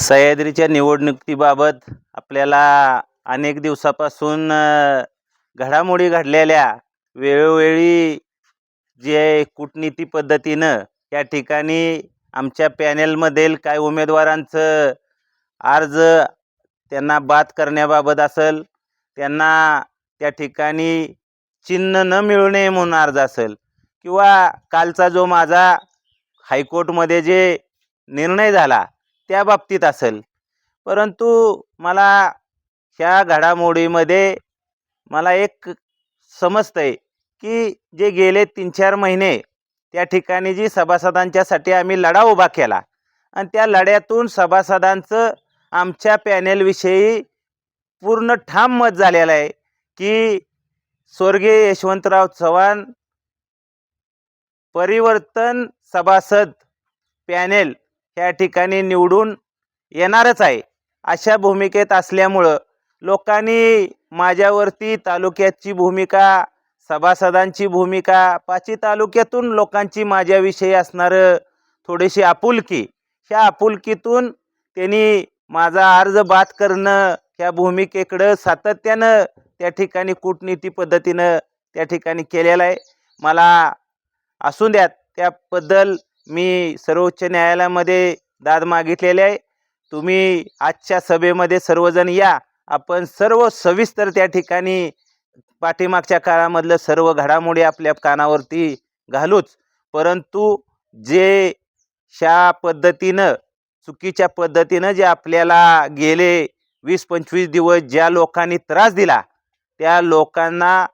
सह्याद्रीच्या निवडणुकीबाबत आपल्याला अनेक दिवसापासून घडामोडी घडलेल्या वेळोवेळी जे कूटनीती पद्धतीनं या ठिकाणी आमच्या पॅनेलमधील काय उमेदवारांचं अर्ज त्यांना बाद करण्याबाबत असेल त्यांना त्या ठिकाणी चिन्ह न मिळू नये म्हणून अर्ज असेल किंवा कालचा जो माझा हायकोर्टमध्ये जे निर्णय झाला त्या बाबतीत असेल. परंतु मला ह्या घडामोडीमध्ये मला एक समजतं आहे की जे गेले तीन चार महिने त्या ठिकाणी जी सभासदांच्यासाठी आम्ही लढा उभा केला आणि त्या लढ्यातून सभासदांचं आमच्या पॅनेलविषयी पूर्ण ठाम मत झालेलं आहे की स्वर्गीय यशवंतराव चव्हाण परिवर्तन सभासद पॅनेल ह्या ठिकाणी निवडून येणारच आहे. अशा भूमिकेत असल्यामुळं लोकांनी माझ्यावरती तालुक्याची भूमिका सभासदांची भूमिका पाची तालुक्यातून लोकांची माझ्याविषयी असणारं थोडीशी आपुलकी ह्या आपुलकीतून त्यांनी माझा अर्ज बाद करणं ह्या भूमिकेकडं सातत्यानं त्या ठिकाणी कूटनीती पद्धतीनं त्या ठिकाणी केलेलं आहे. मला असू द्यात त्याबद्दल मी सर्वोच्च न्यायालयामध्ये दाद मागितलेली आहे. तुम्ही आजच्या सभेमध्ये सर्वजण या. आपण सर्व सविस्तर त्या ठिकाणी पाठीमागच्या काळामधलं सर्व घडामोडी आपल्या कानावरती घालूच. परंतु जे शा पद्धतीनं चुकीच्या पद्धतीनं जे आपल्याला गेले वीस पंचवीस दिवस ज्या लोकांनी त्रास दिला त्या लोकांना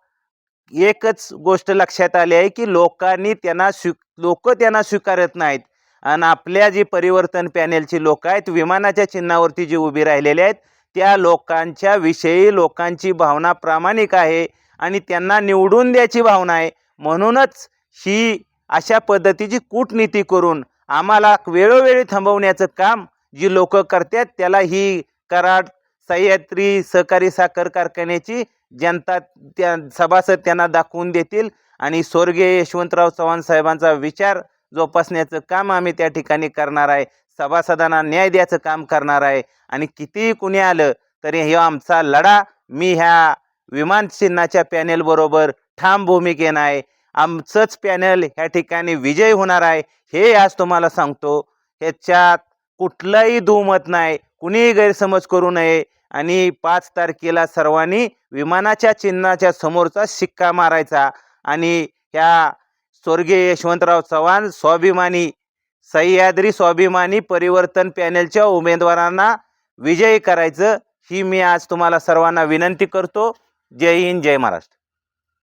एकच गोष्ट लक्षात आली आहे की लोकांनी त्यांना स्वी लोक त्यांना स्वीकारत नाहीत. आणि आपल्या जी परिवर्तन पॅनेलची लोक आहेत विमानाच्या चिन्हावरती जी उभी राहिलेली आहेत त्या लोकांच्या विषयी लोकांची भावना प्रामाणिक आहे आणि त्यांना निवडून द्यायची भावना आहे. म्हणूनच ही अशा पद्धतीची कूटनीती करून आम्हाला वेळोवेळी थांबवण्याचं काम जी लोक करतात त्याला ही कराड सह्याद्री सहकारी साखर कारखान्याची जनता त्या सभासद त्यांना दाखवून देतील. आणि स्वर्गीय यशवंतराव चव्हाण साहेबांचा विचार जोपासण्याचं काम आम्ही त्या ठिकाणी करणार आहे. सभासदांना न्याय द्यायचं काम करणार आहे. आणि कितीही कुणी आलं तरी हे आमचा लढा. मी ह्या विमान चिन्हाच्या पॅनेलबरोबर ठाम भूमिकेनं आहे. आमचंच पॅनल ह्या ठिकाणी विजय होणार आहे. हे आज तुम्हाला सांगतो. ह्याच्यात कुठलंही दुमत नाही कुणीही गैरसमज करू नये. आणि पाच तारखेला सर्वांनी विमानाच्या चिन्हाच्या समोरचा शिक्का मारायचा. आणि ह्या स्वर्गीय यशवंतराव चव्हाण स्वाभिमानी सह्याद्री स्वाभिमानी परिवर्तन पॅनेलच्या उमेदवारांना विजयी करायचं ही मी आज तुम्हाला सर्वांना विनंती करतो. जय हिंद जय महाराष्ट्र.